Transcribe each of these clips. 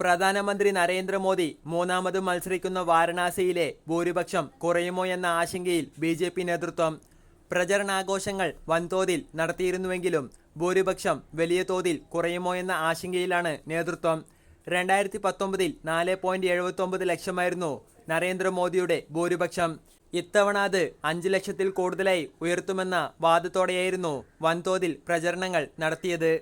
പ്രധാനമന്ത്രി നരേന്ദ്രമോദി മൂന്നാമതും മത്സരിക്കുന്ന വാരണാസിയിലെ ഭൂരിപക്ഷം കുറയുമോ എന്ന ആശങ്കയിൽ ബി ജെ പി നേതൃത്വം പ്രചരണാഘോഷങ്ങൾ വൻതോതിൽ നടത്തിയിരുന്നുവെങ്കിലും ഭൂരിപക്ഷം വലിയ തോതിൽ കുറയുമോ എന്ന ആശങ്കയിലാണ് നേതൃത്വം. രണ്ടായിരത്തി പത്തൊമ്പതിൽ നാല് പോയിന്റ് എഴുപത്തൊമ്പത് ലക്ഷമായിരുന്നു നരേന്ദ്രമോദിയുടെ ഭൂരിപക്ഷം. ഇത്തവണ അത് അഞ്ച് ലക്ഷത്തിൽ കൂടുതലായി ഉയർത്തുമെന്ന വാദത്തോടെയായിരുന്നു വൻതോതിൽ പ്രചരണങ്ങൾ നടത്തിയത്.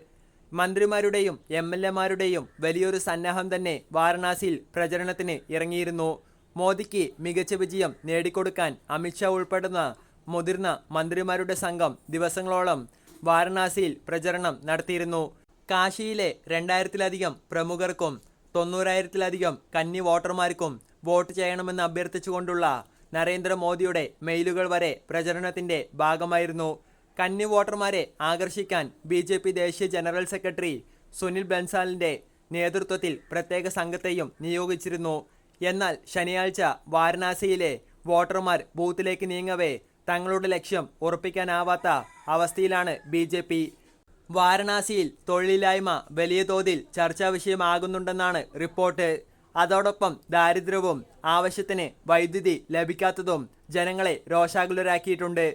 മന്ത്രിമാരുടെയും എം എൽ എമാരുടെയും വലിയൊരു സന്നാഹം തന്നെ വാരണാസിയിൽ പ്രചരണത്തിന് ഇറങ്ങിയിരുന്നു. മോദിക്ക് മികച്ച വിജയം നേടിക്കൊടുക്കാൻ അമിത്ഷാ ഉൾപ്പെടുന്ന മുതിർന്ന മന്ത്രിമാരുടെ സംഘം ദിവസങ്ങളോളം വാരണാസിയിൽ പ്രചരണം നടത്തിയിരുന്നു. കാശിയിലെ രണ്ടായിരത്തിലധികം പ്രമുഖർക്കും തൊണ്ണൂറായിരത്തിലധികം കന്നി വോട്ടർമാർക്കും വോട്ട് ചെയ്യണമെന്ന് അഭ്യർത്ഥിച്ചുകൊണ്ടുള്ള നരേന്ദ്രമോദിയുടെ മെയിലുകൾ വരെ പ്രചരണത്തിന്റെ ഭാഗമായിരുന്നു. കന്നി വോട്ടർമാരെ ആകർഷിക്കാൻ ബി ജെ പി ദേശീയ ജനറൽ സെക്രട്ടറി സുനിൽ ബൻസാലിന്റെ നേതൃത്വത്തിൽ പ്രത്യേക സംഘത്തെയും നിയോഗിച്ചിരുന്നു. എന്നാൽ ശനിയാഴ്ച വാരണാസിയിലെ വോട്ടർമാർ ബൂത്തിലേക്ക് നീങ്ങവേ തങ്ങളുടെ ലക്ഷ്യം ഉറപ്പിക്കാനാവാത്ത അവസ്ഥയിലാണ് ബി ജെ പി. വാരണാസിയിൽ തൊഴിലില്ലായ്മ വലിയ തോതിൽ ചർച്ചാ വിഷയമാകുന്നുണ്ടെന്നാണ് റിപ്പോർട്ട്. അതോടൊപ്പം ദാരിദ്ര്യവും ആവശ്യത്തിന് വൈദ്യുതി ലഭിക്കാത്തതും ജനങ്ങളെ രോഷാകുലരാക്കിയിട്ടുണ്ട്.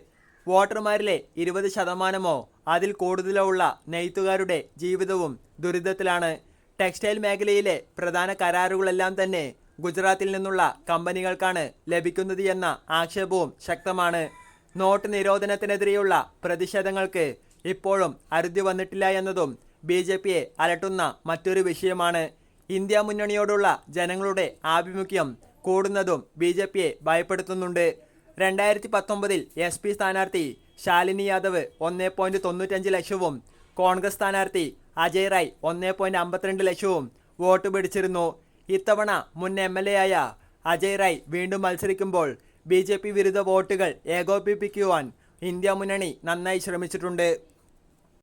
വോട്ടർമാരിലെ ഇരുപത് ശതമാനമോ അതിൽ കൂടുതലോ ഉള്ള നെയ്ത്തുകാരുടെ ജീവിതവും ദുരിതത്തിലാണ്. ടെക്സ്റ്റൈൽ മേഖലയിലെ പ്രധാന കരാറുകളെല്ലാം തന്നെ ഗുജറാത്തിൽ നിന്നുള്ള കമ്പനികൾക്കാണ് ലഭിക്കുന്നത് എന്ന ആക്ഷേപവും ശക്തമാണ്. നോട്ട് നിരോധനത്തിനെതിരെയുള്ള പ്രതിഷേധങ്ങൾക്ക് ഇപ്പോഴും അരുതി വന്നിട്ടില്ല എന്നതും ബി ജെ പിയെ അലട്ടുന്ന മറ്റൊരു വിഷയമാണ്. ഇന്ത്യ മുന്നണിയോടുള്ള ജനങ്ങളുടെ ആഭിമുഖ്യം കൂടുന്നതും ബി ജെ പിയെ ഭയപ്പെടുത്തുന്നുണ്ട്. രണ്ടായിരത്തി പത്തൊമ്പതിൽ എസ് പി സ്ഥാനാർത്ഥി ശാലിനി യാദവ് ഒന്നേ പോയിന്റ് തൊണ്ണൂറ്റഞ്ച് ലക്ഷവും കോൺഗ്രസ് സ്ഥാനാർത്ഥി അജയ് റായ് ഒന്നേ പോയിന്റ് അമ്പത്തിരണ്ട് ലക്ഷവും വോട്ട് പിടിച്ചിരുന്നു. ഇത്തവണ മുൻ എം എൽ എ ആയ അജയ് റായ് വീണ്ടും മത്സരിക്കുമ്പോൾ ബി ജെ പി വിരുദ്ധ വോട്ടുകൾ ഏകോപിപ്പിക്കുവാൻ ഇന്ത്യ മുന്നണി നന്നായി ശ്രമിച്ചിട്ടുണ്ട്.